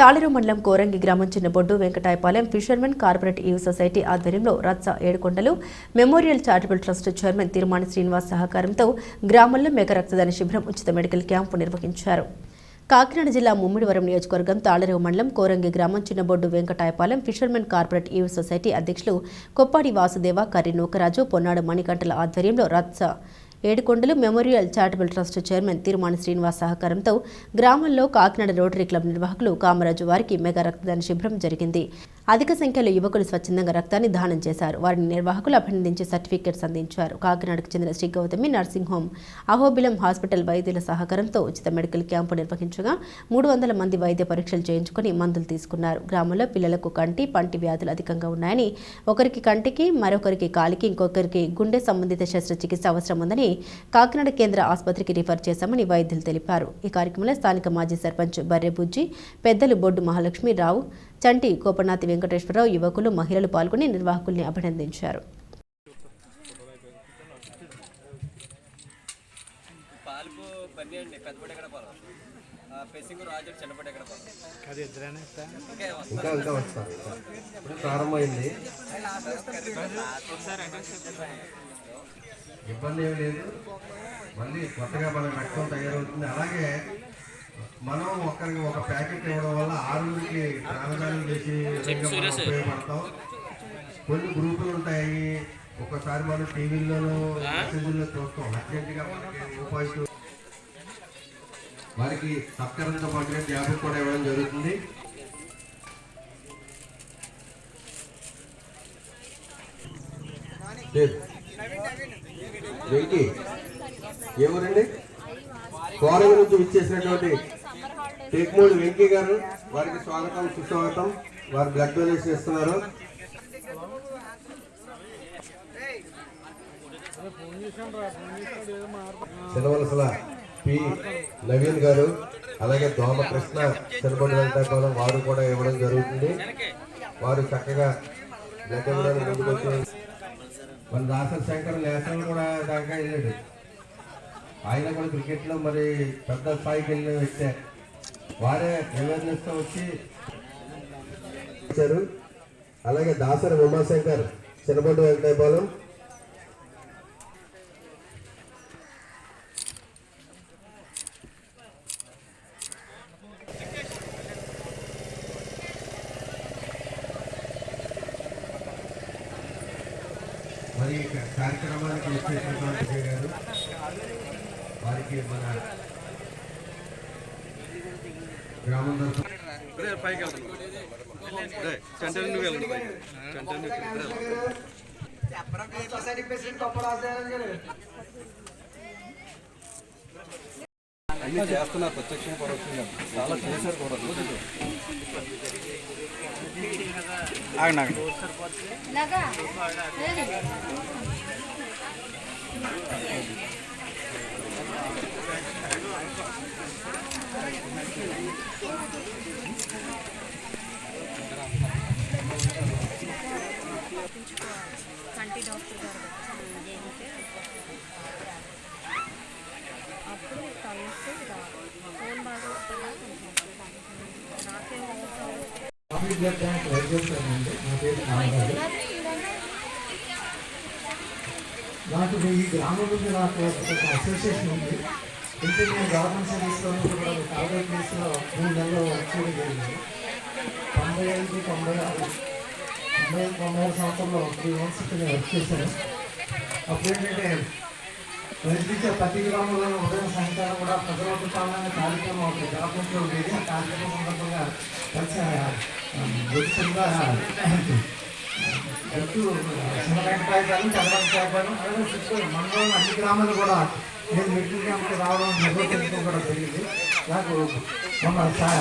తాళిరు మండలం కోరంగి గ్రామం Chinnaboddu Venkatayapalem fishermen cooperative society ఆధ్వర్యంలో Ratsa Yedukondalu memorial charitable trust chairman Tirumani Srinivas సహకారంతో గ్రామంలో మేక రక్తదాన శిబిరం ఉచిత మెడికల్ క్యాంపు నిర్వహించారు. కాకినాడ జిల్లా ముమ్మిడివరం నియోజకవర్గం తాళరేవు మండలం కోరంగి గ్రామం Chinnaboddu Venkatayapalem fishermen cooperative society అధ్యక్షులు కొప్పాడి వాసుదేవ కర్రి నూకరాజు పొన్నాడు మణికంటల ఆధ్వర్యంలో Ratsa Yedukondalu memorial charitable trust chairman Tirumani Srinivas సహకారంతో గ్రామంలో కాకినాడ రోటరీ క్లబ్ నిర్వాహకులు కామరాజు వారికి మెగా రక్తదాన శిబిరం జరిగింది. అధిక సంఖ్యలో యువకులు స్వచ్ఛందంగా రక్తాన్ని దానం చేశారు. వారిని నిర్వాహకులు అభినందించి సర్టిఫికేట్స్ అందించారు. కాకినాడకు చెందిన Shri Gautami nursing home Ahobilam hospital వైద్యుల సహకారంతో ఉచిత మెడికల్ క్యాంపు నిర్వహించగా మూడు వందల మంది వైద్య పరీక్షలు చేయించుకుని మందులు తీసుకున్నారు. గ్రామంలో పిల్లలకు కంటి పంటి వ్యాధులు అధికంగా ఉన్నాయని ఒకరికి కంటికి మరొకరికి కాలికి ఇంకొకరికి గుండె సంబంధిత శస్త్రచికిత్స అవసరం ఉందని కాకినాడ కేంద్ర ఆసుపత్రికి రిఫర్ చేశామని వైద్యులు తెలిపారు. ఈ కార్యక్రమంలో స్థానిక మాజీ సర్పంచ్ బర్రెబుజ్జి పెద్దలు బొడ్డు మహాలక్ష్మి రావు చంటి కోపనాథి వెంకటేశ్వరరావు యువకులు మహిళలు పాల్గొని నిర్వాహకుల్ని అభినందించారు. పాలకు పని అండి పెద్దపడి ఎక్కడ పొలం పెసింగ్ రాజు చిన్నపడి ఎక్కడ పొలం అది ఇద్దరేనా ఇస్తా. ఓకే ఇంకా ఇంకా వస్తా. ఇప్పుడు ప్రారంభమైంది. ఇబ్బంది ఏమి లేదు. మళ్ళీ కొత్తగా మన రక్తం తయారవుతుంది. అలాగే మనం ఒక్కరికి ఒక ప్యాకెట్ ఇవ్వడం వల్ల ఆరుగురికి ప్రాణదానం చేసి ఉపయోగపడతాం. కొన్ని గ్రూపులు ఉంటాయి. ఒకసారి మనం టీవీల్లోనూ మెసేజ్లో చూస్తాం. అర్జెంటుగా మనకి రూపాయి వారికి సత్కరణతో పాటుగా జాబ్ కూడా ఇవ్వడం జరుగుతుంది. వెంకీ ఏ ఊరండి నుంచి విచ్చేసినటువంటి టేక్మూడి వెంకీ గారు వారికి స్వాగతం సుస్వాగతం. వారు బ్లడ్ డొనేషన్ ఇస్తున్నారు చిన్నవలసల పి. నవీన్ గారు అలాగే దోమకృష్ణ చిన్నపడి వెంకటాపురం వారు కూడా ఇవ్వడం జరుగుతుంది. వారు చక్కగా బ్లడ్ ఇవ్వడానికి ముందుకు వచ్చారు మన దాసరి శంకర్ నేషనల్ కూడా దాకా వెళ్ళాడు. ఆయన కూడా క్రికెట్లో మరి పెద్ద స్థాయికి వెళ్ళిన వ్యక్తే. వారే అవేర్నెస్తో వచ్చి ఇచ్చారు అలాగే దాసరి ఉమాశంకర్ చిన్నపడ్డ వెంకటాయపాలెం మరి కార్యక్రమానికి వచ్చేసినటువంటి గారు. వారికి మన అన్ని చేస్తున్నారు ప్రత్యక్షం పరోక్షంగా చాలా చేశారు కూడా ఆగండి కంటి డాక్టర్ గారు చేయింటే అప్పుడు కలిసి ఫోన్ బాగా నాకు ఈ గ్రామం నుంచి నాకు ఒక అసోసియేషన్ ఉంది. ఇంటి నేను గవర్నమెంట్ సర్వీస్లో కూడా ఒక ప్లేస్లో మూడు నెలలు చేయడం జరిగింది. తొంభై ఐదు తొంభై ఆరు తొంభై ఐదు తొంభై ఆరు సంవత్సరంలో త్రీ మంత్స్ ఇక్కడ వర్క్ చేశాను. అప్పుడు ఏంటంటే ప్రతి ప్రతి గ్రామంలో ఉదయం సాయంకాలం కూడా ప్రజలకు పాలన కార్యక్రమం ఒక గ్రామంలో ఉండేది. ఆ కార్యక్రమం సందర్భంగా కలిసి వ్యక్తిగా ఎత్తు శివరంకాయపాలెం చదరంకాయపాలెం అలాగే చుట్టూ అన్ని గ్రామాలు కూడా నేను మెట్రిక్ క్యాంప్కి రావడం నిర్వహించడం కూడా జరిగింది నాకు మొన్న సా-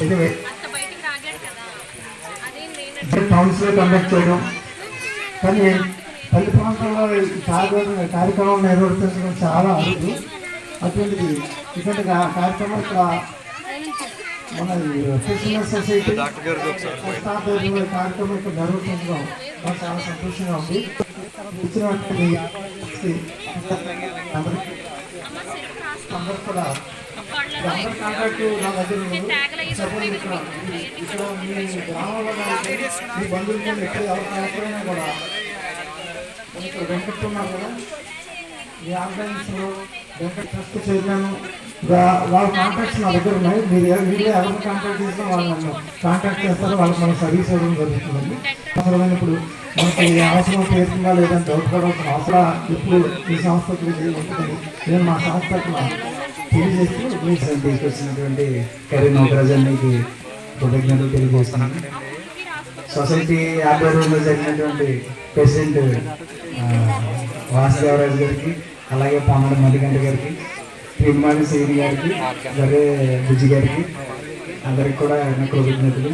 ఇది అంత బయటికి రాగాడు కదా. అదేం లేనట్టు కౌన్సిల్ కండక్ట్ చేయడం. కానీ పల్లె ప్రాంతంలో ఈ కార్య కార్యక్రమం నిర్వర్తించడం చాలా అరుదు. అటువంటిది ఇటువంటి కా- కార్యక్రమం ఇక్కడ మన ఫిషింగ్ సొసైటీ కార్యక్రమం ఇక్కడ నిర్వర్తించడం చాలా సంతోషంగా ఉంది. ఇచ్చినటువంటి అందరూ కూడా అందరి నా దగ్గర సపోజ్ ఇక్కడ ఇక్కడ మీ గ్రామంలో మీ బంధువులు ఎక్కడ కూడా వెంకట్ ఉన్నారు కదా మీ వెంకట్ ట్రస్ట్ చైర్మన్ వాళ్ళ కాంటాక్ట్స్ నా దగ్గర ఉన్నాయి. మీరు ఎవ- మీరే ఎవరిని కాంటాక్ట్ చేసినా వాళ్ళు కాంటాక్ట్ చేస్తారు. వాళ్ళకి మనం సర్వీస్ ఇవ్వడం జరుగుతుందండి. అవసరమైనప్పుడు మనకి అవసరం చేస్తుందా లేదని డౌట్ పడవలసిన అవసరం ఇప్పుడు ఈ సంస్థకు ఉంటుంది నేను మా సంస్థకు తెలియజేస్తూ మీ సొసైటీకి వచ్చినటువంటి కరీ నౌకరాజ్ మీకు కృతజ్ఞతలు తెలియజేస్తున్నాను. సొసైటీ ఆధ్వర్యంలో జరిగినటువంటి ప్రెసిడెంట్ వాసుదేవరాజు గారికి అలాగే పొన్నడ మల్లికంఠ గారికి శ్రీమాని సేవి గారికి అలాగే బుజ్జి గారికి అందరికి కూడా నా కృతజ్ఞతలు.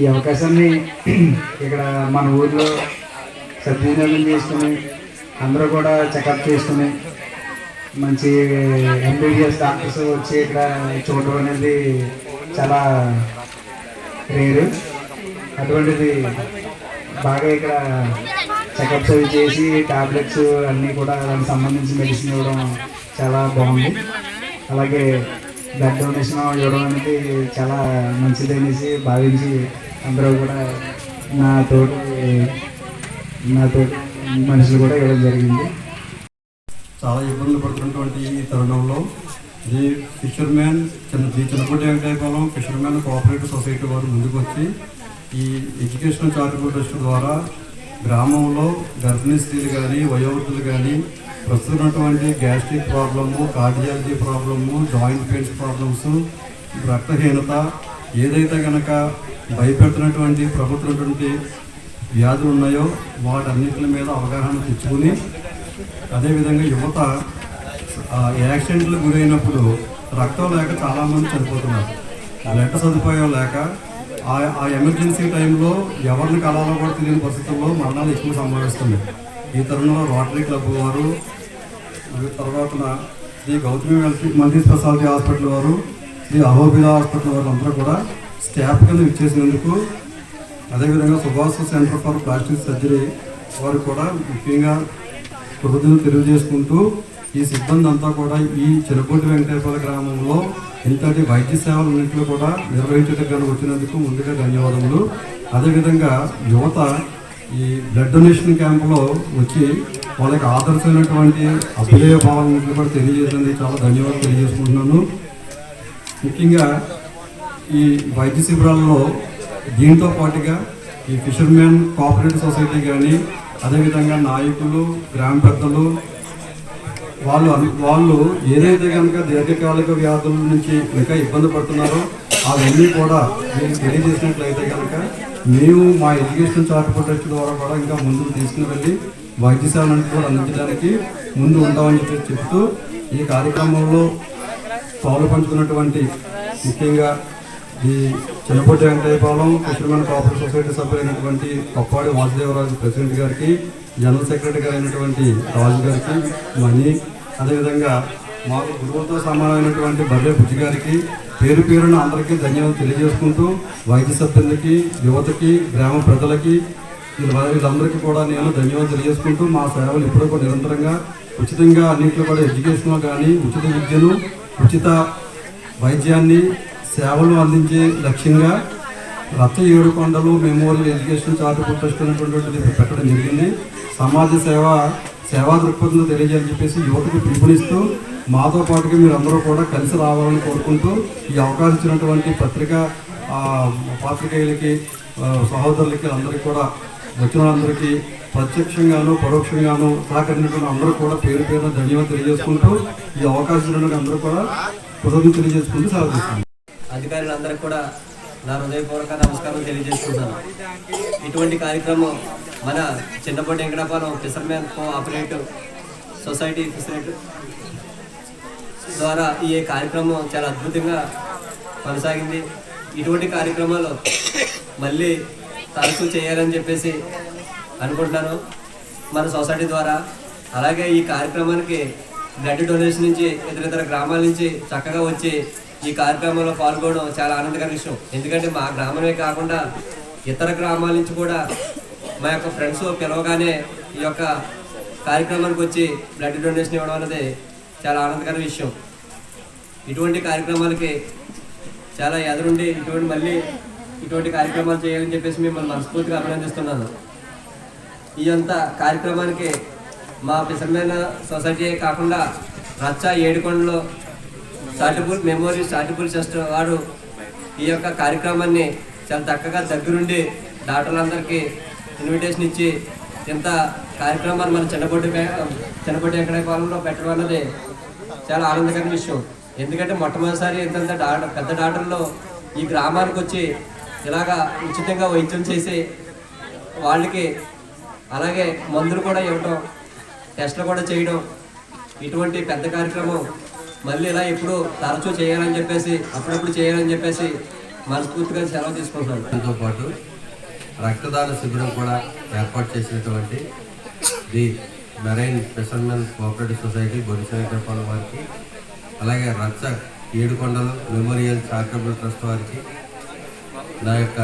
ఈ అవకాశాన్ని ఇక్కడ మన ఊర్లో సద్వినియోగం చేసుకుని అందరూ కూడా చెకప్ చేసుకుని మంచి ఎంబీబీఎస్ డాక్టర్స్ వచ్చి ఇక్కడ చూడడం అనేది చాలా రేరు. అటువంటిది బాగా ఇక్కడ చెకప్స్ అవి చేసి టాబ్లెట్స్ అన్నీ కూడా దానికి సంబంధించి మెడిసిన్ ఇవ్వడం చాలా బాగుంది. అలాగే బ్లడ్ డొనేషన్ ఇవ్వడం అనేది చాలా మంచిది అనేసి భావించి అందరూ కూడా నా తోటి నా తోటి మనుషులు కూడా ఇవ్వడం జరిగింది. చాలా ఇబ్బందులు పడుతున్నటువంటి ఈ తరుణంలో ఈ ఫిషర్మ్యాన్ చిన్న ఈ Chinnapudi Venkatayapalem fisherman cooperative society వారు ముందుకు వచ్చి ఈ ఎడ్యుకేషనల్ చారిటబుల్ ట్రస్ట్ ద్వారా గ్రామంలో గర్భిణీ స్త్రీలు కానీ వయోవృద్ధులు కానీ ప్రస్తుతం gastric problem cardiology problem joint pains problems రక్తహీనత ఏదైతే కనుక భయపెడుతున్నటువంటి ప్రభుత్వటువంటి వ్యాధులు ఉన్నాయో వాటన్నిటి మీద అవగాహన తెచ్చుకుని అదేవిధంగా యువత ఆ, యాక్సిడెంట్లు గురైనప్పుడు రక్తం లేక చాలామంది చనిపోతున్నారు. బ్లడ్ సదుపాయం లేక ఆ ఆ ఎమర్జెన్సీ టైంలో ఎవరిని కలాలో కూడా తెలియని పరిస్థితుల్లో మరణాలు ఎక్కువ సంభవిస్తున్నాయి. ఈ తరుణంలో రోటరీ క్లబ్ వారు తర్వాత Shri Gautami multi multi speciality hospital వారు శ్రీ అహోబిలా హాస్పిటల్ వారు అందరూ కూడా స్టాఫ్ కింద ఇచ్చేసినందుకు అదేవిధంగా Subhash centre for plastic surgery వారు కూడా ముఖ్యంగా కృతజ్ఞతలు తెలియజేసుకుంటూ ఈ సిబ్బంది అంతా కూడా ఈ చిరకోటి వెంకటేశ్వర గ్రామంలో ఇంతటి వైద్య సేవలన్నింటిలో కూడా నిర్వహించడానికి వచ్చినందుకు ముందుగా ధన్యవాదములు. అదేవిధంగా యువత ఈ బ్లడ్ డొనేషన్ క్యాంపులో వచ్చి వాళ్ళకి ఆదర్శమైనటువంటి అభ్యుదయ భావాలను కూడా తెలియజేసింది చాలా ధన్యవాదాలు తెలియజేసుకుంటున్నాను. ముఖ్యంగా ఈ వైద్య శిబిరాల్లో దీంతో పాటుగా ఈ ఫిషర్మెన్ కోఆపరేటివ్ సొసైటీ కానీ అదేవిధంగా నాయకులు గ్రామ పెద్దలు వాళ్ళు వాళ్ళు ఏదైతే కనుక దీర్ఘకాలిక వ్యాధుల నుంచి ఇంకా ఇబ్బంది పడుతున్నారో అవన్నీ కూడా మీరు తెలియజేసినట్లయితే కనుక మేము మా ఎడ్యుకేషన్ చార్ట్ ప్రొటెక్ట్ ద్వారా కూడా ఇంకా ముందుకు తీసుకుని వెళ్ళి వైద్య సేవలను కూడా అందించడానికి ముందు ఉంటామని చెప్పి చెప్తూ ఈ కార్యక్రమంలో పాలు పంచుకున్నటువంటి ముఖ్యంగా ఈ చిన్నపూటి వెంకటయ్యపాలెం కృష్ణమైన కోఆపరేటివ్ సొసైటీ సభ్యులైనటువంటి కొప్పాడి వాసుదేవరాజు ప్రెసిడెంట్ గారికి జనరల్ సెక్రటరీ గారు అయినటువంటి రాజు గారికి మనీ అదేవిధంగా మాకు గురువులతో సమానమైనటువంటి బర్రె బుజ్జి గారికి పేరు పేరున అందరికీ ధన్యవాదాలు తెలియజేసుకుంటూ వైద్య సిబ్బందికి యువతకి గ్రామ ప్రజలకి వీళ్ళందరికీ కూడా నేను ధన్యవాదాలు తెలియజేసుకుంటూ మా సేవలు ఇప్పుడు కూడా నిరంతరంగా ఉచితంగా అన్నింటిలో కూడా ఎడ్యుకేషన్లో కానీ ఉచిత విద్యను ఉచిత వైద్యాన్ని సేవలు అందించే లక్ష్యంగా రక్త Yedukondalu memorial education charitable trust అనేటువంటిది పెట్టడం జరిగింది. సమాజ సేవ సేవా దృక్పథంలో తెలియజేయాలని చెప్పేసి యువతకు పిలుపునిస్తూ మాతో పాటుగా మీరు అందరూ కూడా కలిసి రావాలని కోరుకుంటూ ఈ అవకాశం ఇచ్చినటువంటి పత్రికా పాత్రికేయులకి సహోదరులకి అందరికీ కూడా వచ్చిన అందరికీ ప్రత్యక్షంగాను పరోక్షంగాను సహకరించినటువంటి అందరూ కూడా పేరు పేరున ధన్యవాదాలు తెలియజేసుకుంటూ ఈ అవకాశం అందరూ కూడా కృతజ్ఞతలు తెలియజేసుకుంటూ సెలవు అధికారులు అధికారులందరికీ కూడా నా హృదయపూర్వక నమస్కారం తెలియజేసుకుంటాను ఇటువంటి కార్యక్రమం మన చిన్నపాటి వెంకటాపురం ఫిషర్మెన్ కోఆపరేటివ్ సొసైటీ ఫిషరేట్ ద్వారా ఈ కార్యక్రమం చాలా అద్భుతంగా కొనసాగింది. ఇటువంటి కార్యక్రమాలు మళ్ళీ తరచూ చేయాలని చెప్పేసి అనుకుంటున్నాను. మన సొసైటీ ద్వారా. అలాగే ఈ కార్యక్రమానికి బ్లడ్ డొనేషన్ నుంచి ఇతర ఇతర గ్రామాల నుంచి చక్కగా వచ్చి ఈ కార్యక్రమంలో పాల్గొనడం చాలా ఆనందకర విషయం. ఎందుకంటే మా గ్రామమే కాకుండా ఇతర గ్రామాల నుంచి కూడా మా యొక్క ఫ్రెండ్స్ పిలవగానే ఈ యొక్క కార్యక్రమానికి వచ్చి బ్లడ్ డొనేషన్ ఇవ్వడం అనేది చాలా ఆనందకర విషయం. ఇటువంటి కార్యక్రమాలకి చాలా ఎదురుండి ఇటువంటి మళ్ళీ ఇటువంటి కార్యక్రమాలు చేయాలని చెప్పేసి మిమ్మల్ని మనస్ఫూర్తిగా అభినందిస్తున్నాను. ఈ అంత కార్యక్రమానికి మా ఫిషర్మెన్ సొసైటీ కాకుండా రచ్చ ఏడుకొండలో సాటిపూర్ మెమోరియల్ సాటిపూర్ ట్రస్ట్ వారు ఈ యొక్క కార్యక్రమాన్ని చాలా చక్కగా దగ్గరుండి డాక్టర్లందరికీ ఇన్విటేషన్ ఇచ్చి ఇంత కార్యక్రమాన్ని మన చిన్నపొట్టి చిన్నపొట్టి ఎక్కడ కాలంలో పెట్టడం అన్నది చాలా ఆనందకరమైన విషయం. ఎందుకంటే మొట్టమొదటిసారి ఎంత డాక్టర్ పెద్ద డాక్టర్లు ఈ గ్రామానికి వచ్చి ఇలాగా ఉచితంగా వైద్యం చేసి వాళ్ళకి అలాగే మందులు కూడా ఇవ్వటం టెస్టులు కూడా చేయడం ఇటువంటి పెద్ద కార్యక్రమం మళ్ళీ ఇలా ఎప్పుడు తరచూ చేయాలని చెప్పేసి అప్పుడప్పుడు చేయాలని చెప్పేసి మనస్ఫూర్తిగా సెలవు తీసుకుంటున్నాను. దాంతో పాటు రక్తదాన శిబిరం కూడా ఏర్పాటు చేసినటువంటి the marine fishermen cooperative society Bodisankarapalem వారికి అలాగే రచ్చ ఏడుకొండలు మెమోరియల్ చారిటబుల్ ట్రస్ట్ వారికి నా యొక్క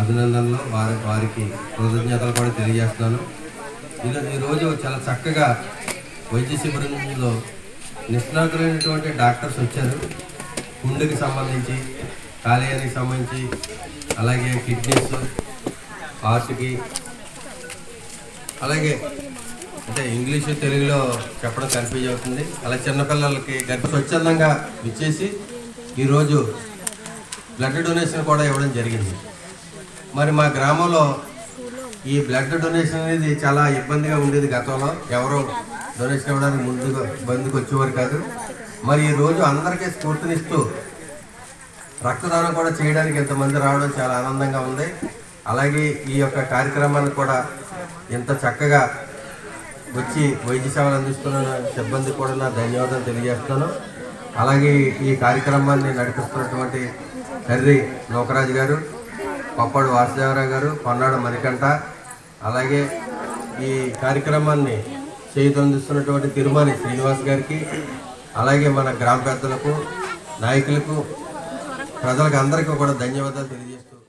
అభినందనలు. వారి వారికి కృతజ్ఞతలు కూడా తెలియజేస్తున్నాను. ఈరోజు ఈరోజు చాలా చక్కగా వైద్య శిబిరంలో నిష్ణాతులైనటువంటి డాక్టర్స్ వచ్చారు. గుండెకి సంబంధించి కాలేయానికి సంబంధించి అలాగే కిడ్నీస్ హార్ట్కి అలాగే అంటే ఇంగ్లీష్ తెలుగులో చెప్పడం కన్ఫ్యూజ్ అవుతుంది. అలా చిన్నపిల్లలకి గర్భ స్వచ్ఛందంగా ఇచ్చేసి ఈరోజు బ్లడ్ డొనేషన్ కూడా ఇవ్వడం జరిగింది. మరి మా గ్రామంలో ఈ బ్లడ్ డొనేషన్ అనేది చాలా ఇబ్బందిగా ఉండేది గతంలో. ఎవరో డొనేషన్ ఇవ్వడానికి ముందుగా బందుకు వచ్చేవారు కాదు. మరి ఈ రోజు అందరికీ స్ఫూర్తినిస్తూ రక్తదానం కూడా చేయడానికి ఇంతమంది రావడం చాలా ఆనందంగా ఉంది. అలాగే ఈ యొక్క కార్యక్రమాన్ని కూడా ఇంత చక్కగా వచ్చి వైద్య సేవలు అందిస్తున్న సిబ్బంది కూడా నా ధన్యవాదాలు తెలియజేస్తున్నాను. అలాగే ఈ కార్యక్రమాన్ని నడిపిస్తున్నటువంటి కర్రి నౌకరాజు గారు పప్పాడు వాసుదేవరావు గారు పొన్నాడు మణికంఠ అలాగే ఈ కార్యక్రమాన్ని చేయుతందిస్తున్నటువంటి తిరుమల శ్రీనివాస్ గారికి అలాగే మన గ్రామ పెద్దలకు నాయకులకు ప్రజలకు అందరికీ కూడా ధన్యవాదాలు తెలియజేస్తున్నాను